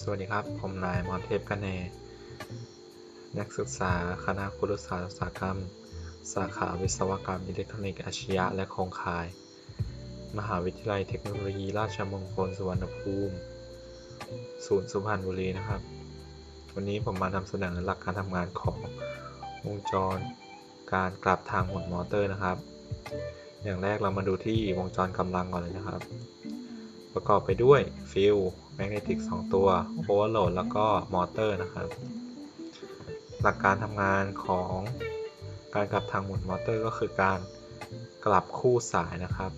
สวัสดีครับ ผมนายมอนเทพกันเนนักศึกษาคณะครุศาสตร์อุตสาหกรรม สาขาวิศวกรรมอิเล็กทรอนิกส์อาชียะและโครงข่าย มหาวิทยาลัยเทคโนโลยี ราชมงคลสุวรรณภูมิ ศูนย์สุพรรณบุรีนะครับ วันนี้ผมมานำเสนอหลักการทำงานของวงจรการกลับทางหมุนมอเตอร์นะครับ อย่างแรกเรามาดูที่วงจรกำลังก่อนเลยนะครับ ประกอบไปด้วยฟิลแมกเนติก2ตัวโอเวอร์โหลดแล้วก็มอเตอร์นะครับ หลักการทำงานของการกลับทางหมุนมอเตอร์ก็คือการกลับคู่สายนะครับ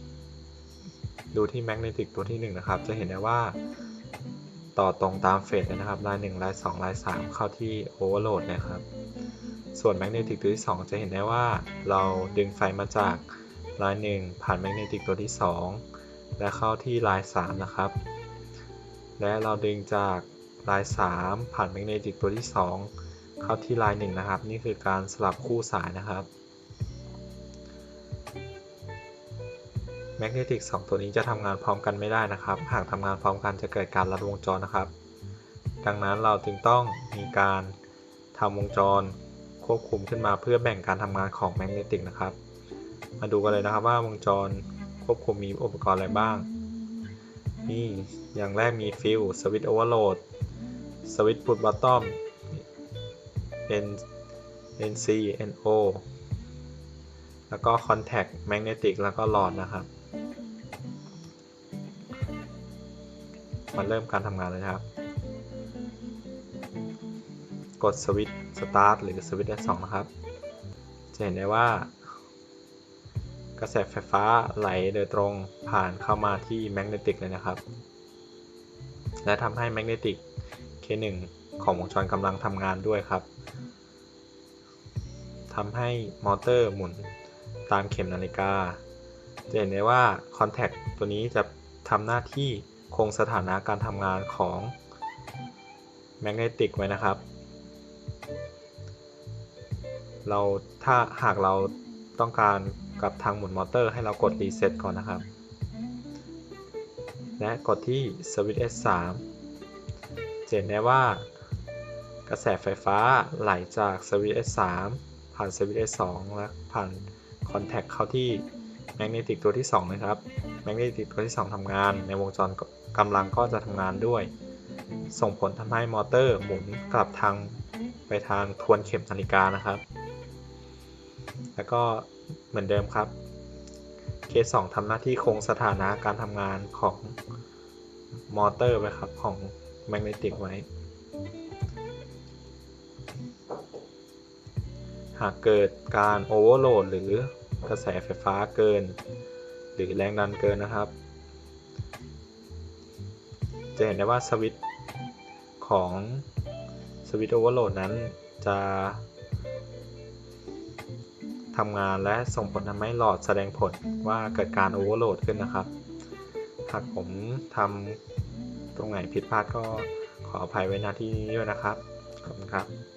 ดูที่แมกเนติกตัวที่1นะครับ จะเห็นได้ว่าต่อตรงตามเฟสเลยนะครับลาย1ลาย2ลาย3 เข้าที่โอเวอร์โหลดนะครับ ส่วนแมกเนติกตัวที่ 2 จะเห็นได้ว่าเราดึงไฟมาจาก ลาย 1 ผ่านแมกเนติกตัวที่ 2 และเข้าที่ลาย 3 นะครับ และเราดึงจากลาย 3 ผ่านแมกเนติกตัวที่ 2 เข้าที่ลาย 1 นะครับ นี่คือการสลับคู่สายนะครับแมกเนติก2ตัวนี้จะทำงานพร้อมกันไม่ได้นะครับ หากทำงานพร้อมกันจะเกิดการลัดวงจรนะครับ ดังนั้นเราจึงต้องมีการทำวงจรควบคุมขึ้นมาเพื่อแบ่งการทำงานของแมกเนติกนะครับ มาดูกันเลยนะครับว่าวงจรควบคุมมีอุปกรณ์อะไรบ้าง นี่อย่างแรกมีฟิลสวิตช์โอเวอร์โหลดสวิตช์พุทบอททอม N NC NO แล้วก็คอนแทคแมกเนติกแล้วก็หลอดนะครับมาเริ่มการทำงานเลยครับ กดสวิตช์สตาร์ทหรือสวิตช์ S2 นะครับ จะเห็นได้ว่า ระแสไฟฟ้าไหลโดยตรงผ่านเข้ามาที่แมกเนติกเลยนะครับ และทำให้แมกเนติก K1 ของวงจรกำลังทำงานด้วยครับทำให้มอเตอร์หมุนตามเข็มนาฬิกา จะเห็นได้ว่าคอนแทคตัวนี้จะทำหน้าที่คงสถานะการทำงานของแมกเนติกไว้นะครับ เราถ้าหากเราต้องการ กับทางหมุนมอเตอร์ให้เรากดรีเซ็ตก่อนนะครับ และกดที่สวิตช์ S3 จะเห็นได้ว่ากระแสไฟฟ้าไหลจากสวิตช์ S3 ผ่านสวิตช์ S2 และผ่านคอนแทคเข้าที่แมกเนติกตัวที่ 2 นะครับ แมกเนติกตัวที่ 2ทำงาน ในวงจรกำลังก็จะทำงานด้วย ส่งผลทำให้มอเตอร์หมุนกลับทางไปทางทวนเข็มนาฬิกานะครับ แล้วก็เหมือนเดิมครับ K2 ทำหน้าที่คงสถานะการทำงานของมอเตอร์ไว้ครับ ของแมกเนติกไว้ หากเกิดการโอเวอร์โหลดหรือกระแสไฟฟ้าเกิน หรือแรงดันเกินนะครับ จะเห็นได้ว่าสวิตช์ของสวิตช์โอเวอร์โหลดนั้นจะ ทำงานและส่งผลทำให้หลอดแสดงผลว่าเกิดการโอเวอร์โหลดขึ้นนะครับ หากผมทำตรงไหนผิดพลาดก็ขออภัยไว้ณที่นี้ด้วยนะครับ ขอบคุณครับ